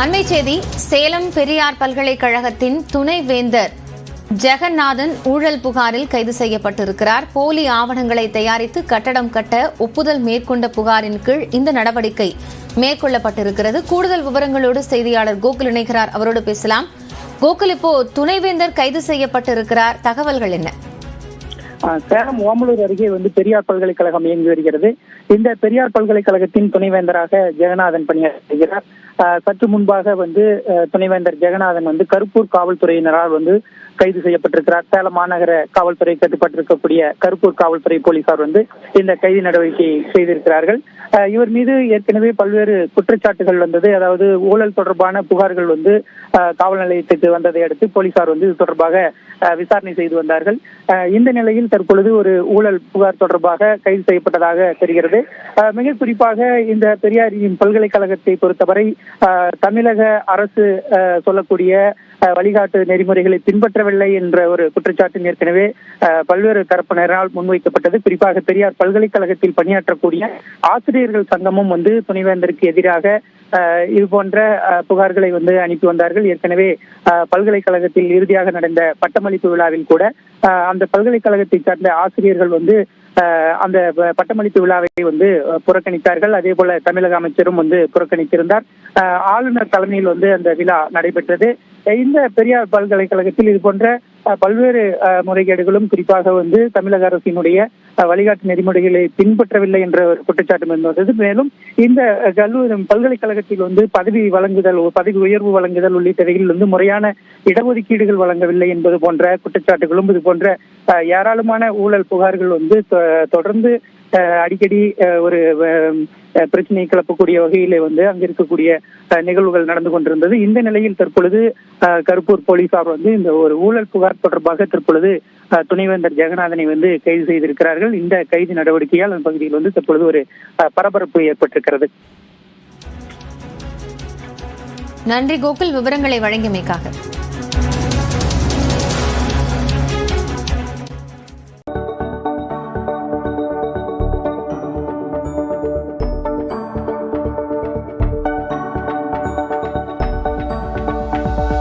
அண்மை செய்தி சேலம் பெரியார் பல்கலைக்கழகத்தின் துணைவேந்தர் ஜெகநாதன் ஊழல் புகாரில் கைது செய்யப்பட்டிருக்கிறார். போலி ஆவணங்களை தயாரித்து கட்டடம் கட்ட ஒப்புதல் மேற்கொண்ட புகாரின் கீழ் இந்த நடவடிக்கை மேற்கொள்ளப்பட்டிருக்கிறது. கூடுதல் விவரங்களோடு செய்தியாளர் கோகுல் இணைகிறார். அவரோடு பேசலாம். கோகுல் இப்போ துணைவேந்தர் கைது செய்யப்பட்டிருக்கிறார். தகவல்கள் என்ன? சேலம் ஓமலூர் அருகே வந்து பெரியார் பல்கலைக்கழகம் இயங்கி வருகிறது. இந்த பெரியார் பல்கலைக்கழகத்தின் துணைவேந்தராக ஜெகநாதன் பணியாற்றுகிறார். ஆஹ் சற்று முன்பாக வந்து ஆஹ் துணைவேந்தர் ஜெகநாதன் வந்து கருப்பூர் காவல்துறையினரால் வந்து கைது செய்யப்பட்டிருக்கிறார். சேலம் மாநகர காவல்துறை கட்டுப்பட்டிருக்கக்கூடிய கருப்பூர் காவல்துறை போலீசார் வந்து இந்த கைது நடவடிக்கை செய்திருக்கிறார்கள். இவர் மீது ஏற்கனவே பல்வேறு குற்றச்சாட்டுகள் வந்தது. அதாவது ஊழல் தொடர்பான புகார்கள் வந்து காவல் நிலையத்துக்கு வந்ததை அடுத்து போலீசார் வந்து இது தொடர்பாக விசாரணை செய்து வந்தார்கள். இந்த நிலையில் தற்பொழுது ஒரு ஊழல் புகார் தொடர்பாக கைது செய்யப்பட்டதாக தெரிகிறது. மிக குறிப்பாக இந்த பெரியாரின் பல்கலைக்கழகத்தை பொறுத்தவரை தமிழக அரசு சொல்லக்கூடிய வழிகாட்டு நெறிமுறைகளை பின்பற்ற பின்பற்றவில்லை என்ற ஒரு குற்றச்சாட்டு ஏற்கனவே பல்வேறு தரப்பினரால் முன்வைக்கப்பட்டது. குறிப்பாக பெரியார் பல்கலைக்கழகத்தில் பணியாற்றக்கூடிய ஆசிரியர்கள் சங்கமும் வந்து துணைவேந்தருக்கு எதிராக இது போன்ற புகார்களை வந்து அனுப்பி வந்தார்கள். ஏற்கனவே பல்கலைக்கழகத்தில் இறுதியாக நடந்த பட்டமளிப்பு விழாவில் கூட அந்த பல்கலைக்கழகத்தை சார்ந்த ஆசிரியர்கள் வந்து அந்த பட்டமளிப்பு விழாவை வந்து புறக்கணித்தார்கள். அதே போல தமிழக அமைச்சரும் வந்து புறக்கணித்திருந்தார். ஆளுநர் தலைமையில் வந்து அந்த விழா நடைபெற்றது. இந்த பெரியார் பல்கலைக்கழகத்தில் இது போன்ற பல்வேறு முறைகேடுகளும் குறிப்பாக வந்து தமிழக அரசினுடைய வழிகாட்டு நெறிமுறைகளை பின்பற்றவில்லை என்ற ஒரு குற்றச்சாட்டு வந்தது. மேலும் இந்த கல்லூரி பல்கலைக்கழகத்தில் வந்து பதவி வழங்குதல் பதவி உயர்வு வழங்குதல் உள்ளிட்டவைகளில் வந்து முறையான இடஒதுக்கீடுகள் வழங்கவில்லை என்பது போன்ற குற்றச்சாட்டுகளும் இது போன்ற அஹ், ஏராளமான ஊழல் புகார்கள் வந்து தொடர்ந்து அடிக்கடி ஒரு பிரச்சனையை கிளப்பக்கூடிய வகையிலே வந்து அங்க இருக்கக்கூடிய நிகழ்வுகள் நடந்து கொண்டிருந்தது. இந்த நிலையில் தற்பொழுது கருப்பூர் போலீசார் வந்து இந்த ஒரு ஊழல் புகார் தொடர்பாக தற்பொழுது துணைவேந்தர் ஜெகநாதனை வந்து கைது செய்திருக்கிறார்கள். இந்த கைது நடவடிக்கையால் அந்த பகுதியில் வந்து தற்பொழுது ஒரு பரபரப்பு ஏற்பட்டிருக்கிறது. நன்றி கோகுல். விவரங்களை வழங்கியமைக்காக.